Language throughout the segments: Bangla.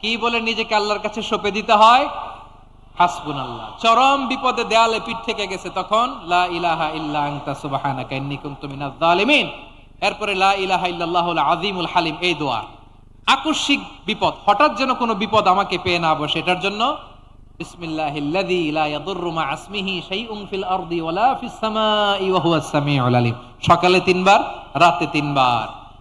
কি বলে নিজেকে আল্লাহর কাছে সঁপে দিতে হয়? হাসবুন আল্লাহ চরম বিপদে দেয়ালে পিঠ থেকে গেছে তখন, লা ইলাহা ইল্লা ইন্নী কুনতু মিনাজ জালিমিন এরপরে লা ইলাহা ইল্লাল্লাহুল আযীমুল হালিম, এই দোয়া। আকস্মিক বিপদ, হঠাৎ যেন কোনো বিপদ আমাকে পেয়ে না বসে, এটার জন্য সকালে তিনবার, রাতে তিনবার।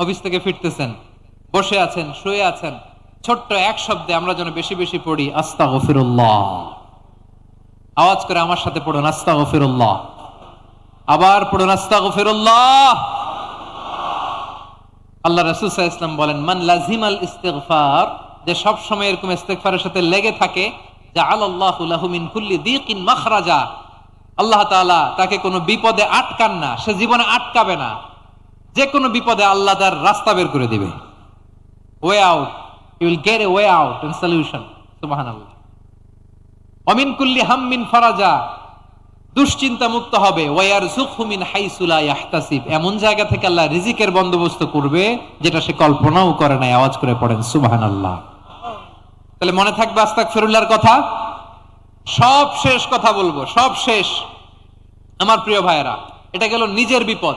অফিস থেকে ফিরতেছেন। বসে আছেন, শুয়ে আছেন। ছোট্ট এক শব্দে আমরা যেন বেশি বেশি পড়ি আস্তা গফিরুল্লাহ আওয়াজ করে আমার সাথে পড়ুন আস্তা গফিরুল্লাহ আবার পড়ুন আস্তা গফিরুল্লাহ আল্লাহ রাসূল ওয়াসাল্লাম বলেন, মান লাজিমাল ইস্তিগফার, যে সব সময় এরকম ইস্তিগফারের সাথে লেগে থাকে, জাআলাল্লাহু লাহু মিন কুল্লি দিকিন মাখরাজা, আল্লাহ তাআলা তাকে কোনো বিপদে আটকান না, সে জীবনে আটকাবে না। যে কোনো বিপদে আল্লাহ তার রাস্তা বের করে দিবে। Way out you will get a way out and solution সুবহানাল্লাহ। অমিন কুল্লি হাম্মিন ফারাজা, দুশ্চিন্তা মুক্ত হবে। ওয়ার জুখমিন হাইসুলা ইয়াহতাসিব। এমন জায়গা থেকে আল্লাহ রিজিকের বন্দোবস্ত করবে, যেটা সে কল্পনাও করে নাই, আওয়াজ করে পড়েন, সুবহানাল্লাহ। তাহলে মনে থাকবে আস্তাক ফিরুল্লাহর কথা? সব শেষ কথা বলব, সব শেষ। আমার প্রিয় ভাইয়েরা, এটা গেল নিজের বিপদ।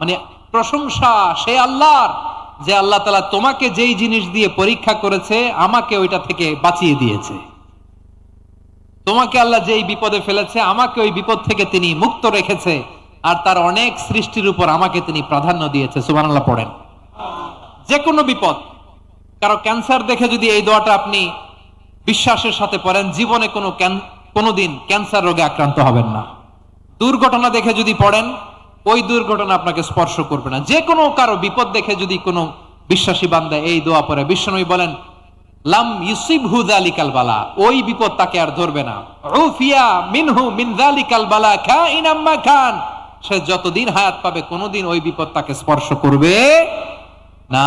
মানে আল্লাহ তোমাকে যেই জিনিস দিয়ে পরীক্ষা করেছে, আমাকে ওইটা থেকে বাঁচিয়ে দিয়েছে। তোমাকে আল্লাহ যেই বিপদে ফেলেছে, আমাকে ওই বিপদ থেকে তিনি মুক্ত রেখেছে, আর তার অনেক সৃষ্টির উপর আমাকে তিনি প্রাধান্য দিয়েছে। সুবহানাল্লাহ পড়েন। যে কোনো বিপদ কারও ক্যান্সার দেখে যদি এই দোয়াটা আপনি বিশ্বাসের সাথে পড়েন, জীবনে কোনো কোনোদিন ক্যান্সার রোগে আক্রান্ত হবেন না। দুর্ঘটনা দেখে যদি পড়েন, ওই দুর্ঘটনা আপনাকে স্পর্শ করবে না। যে কোনো কারও বিপদ দেখে যদি কোনো বিশ্বাসী বান্দা এই দোয়া পড়ে, বিশ্বনবী বলেন, লাম ইউসিব হু জালিকাল বালা ওই বিপদ তাকে আর ধরবে না। উফিয়া মিনহু মিন জালিকাল বালা খাইন আম্মা খান সে যতদিন হায়াত পাবে, কোনোদিন ওই বিপদ তাকে স্পর্শ করবে না।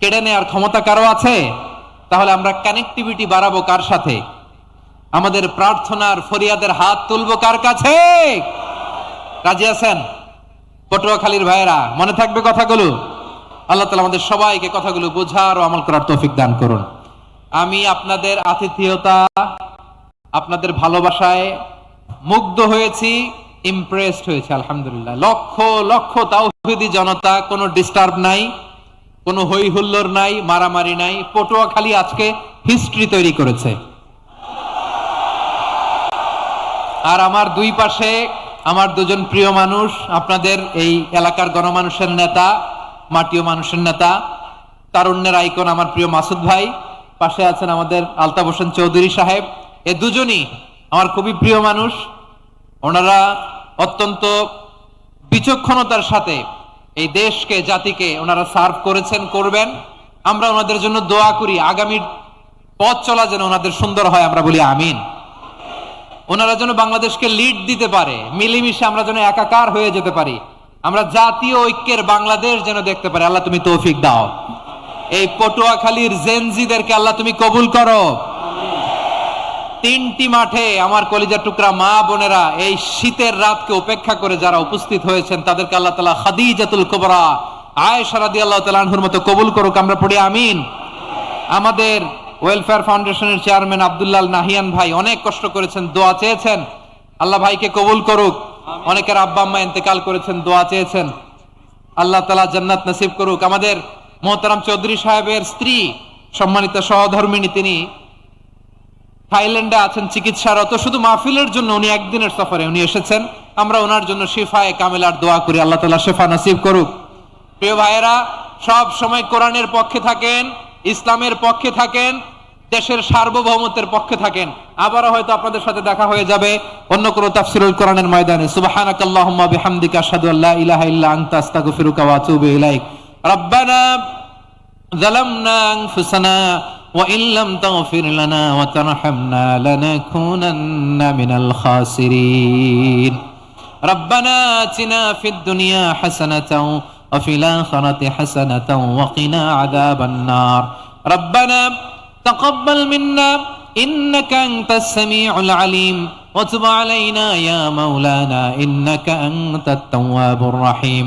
কেড়ে নেওয়ার ক্ষমতা কারও আছে? তাহলে আমরা কানেক্টিভিটি বাড়াবো কার সাথে? আমাদের প্রার্থনার ফরিয়াদের হাত তুলবো কার কাছে? রাজি আছেন? পটুয়াখালীর ভাইয়েরা, মনে থাকবে কথাগুলো? আল্লাহ তালা আমাদের সবাইকে কথাগুলো বোঝার ও আমল করার তৌফিক দান করুন। আমি আপনাদের আতিথেয়তা, আপনাদের ভালোবাসায় মুগ্ধ হয়েছি ইমপ্রেসড হয়েছে, আলহামদুলিল্লাহ। লক্ষ লক্ষ তাওহিদি জনতা, কোনো ডিস্টার্ব নাই। কোনো হই হুল্লোর নাই, মারামারি নাই, পটুয়াখালী আজকে হিস্ট্রি তৈরি করেছে। আর আমার দুই পাশে আমার দুজন প্রিয় মানুষ, আপনাদের এই এলাকার গণমানুষের নেতা, মাটিও মানুষের নেতা, তারুণ্যের আইকন আমার প্রিয় মাসুদ ভাই, পাশে আছেন আমাদের আলতাফ হোসেন চৌধুরী সাহেব। এ দুজনই আমার খুবই প্রিয় মানুষ। ওনারা অত্যন্ত বিচক্ষণতার সাথে এই দেশকে, জাতিকে ওনারা সার্ভ করেছেন, করবেন। আমরা ওনাদের জন্য দোয়া করি আগামীর পথ চলা যেন ওনাদের সুন্দর হয়, আমরা বলি আমিন। ওনারা যেন বাংলাদেশকে লিড দিতে পারে, মিলেমিশে আমরা যেন একাকার হয়ে যেতে পারি। আমরা জাতীয় ঐক্যের বাংলাদেশ যেন দেখতে পারি। আল্লাহ তুমি তৌফিক দাও। এই পটুয়াখালীর জেনজিদেরকে আল্লাহ তুমি কবুল করো। তিনটি মাঠে আমার কলিজার টুকরা মা বোনেরা এই শীতের রাতকে উপেক্ষা করে যারা উপস্থিত হয়েছেন, তাদেরকে আল্লাহ তালা খাদিজাতুল কুবরা, আয়েশা রাদিয়াল্লাহু তাআলা আনহুর মতো কবুল করুক, আমরা পড়ি আমিন। আমাদের ওয়েলফেয়ার ফাউন্ডেশনের চেয়ারম্যান আব্দুল্লাল নাহিয়ান ভাই অনেক কষ্ট করেছেন, দোয়া চেয়েছেন। আল্লাহ ভাইকে কবুল করুক। অনেকের আব্বা আম্মা ইন্তেকাল করেছেন, দোয়া চেয়েছেন। আল্লাহ তালা জান্নাত নসিব করুক। আমাদের মোহতারাম চৌধুরী সাহেবের স্ত্রী, সম্মানিত সহধর্মিনী, তিনি থাইল্যান্ডে আছেন চিকিৎসারত, শুধু মাহফিলের জন্য উনি একদিনের সফরে উনি এসেছেন। আমরা ওনার জন্য শিফায় কামেলার দোয়া করি, আল্লাহ তালা শেফা নাসিব করুক। প্রিয় ভাইয়েরা, সব সময় কোরআনের পক্ষে থাকেন, ইসলামের পক্ষে থাকেন, দেশের সার্বভৌমত্বের পক্ষে থাকেন। আবারও হয়তো আপনাদের সাথে দেখা হয়ে যাবে, অন্য কোনো তাফসিরুল কোরআনের ময়দানে। সুবহানাকাল্লাহুম্মা বিহামদিকা আশহাদু আল্লা ইলাহা ইল্লা আনতা, আস্তাগফিরুকা ওয়া আতুবু ইলাইক। রব্বানা জালামনা আনফুসানা وإن لم تغفر لنا وترحمنا لنكونن من الخاسرين. ربنا آتنا في الدنيا حسنة وفي الآخرة حسنة وقنا عذاب النار. ربنا تقبل منا إنك أنت السميع العليم. وتب علينا يا مولانا إنك أنت التواب الرحيم.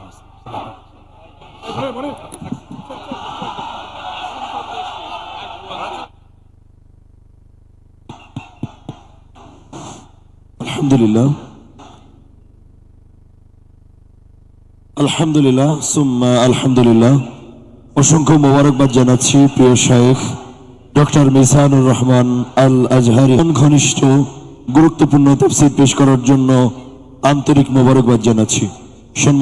আলহামদুলিল্লাহ। আলহামদুলিল্লাহ, সুম্মা আলহামদুলিল্লাহ। অসংখ্য মোবারকবাদ জানাচ্ছি প্রিয় শায়েখ ডক্টর মিসানুর রহমান আল আজহারি ঘনিষ্ঠ, গুরুত্বপূর্ণ তফসিল পেশ করার জন্য আন্তরিক মোবারকবাদ জানাচ্ছি। সম্মান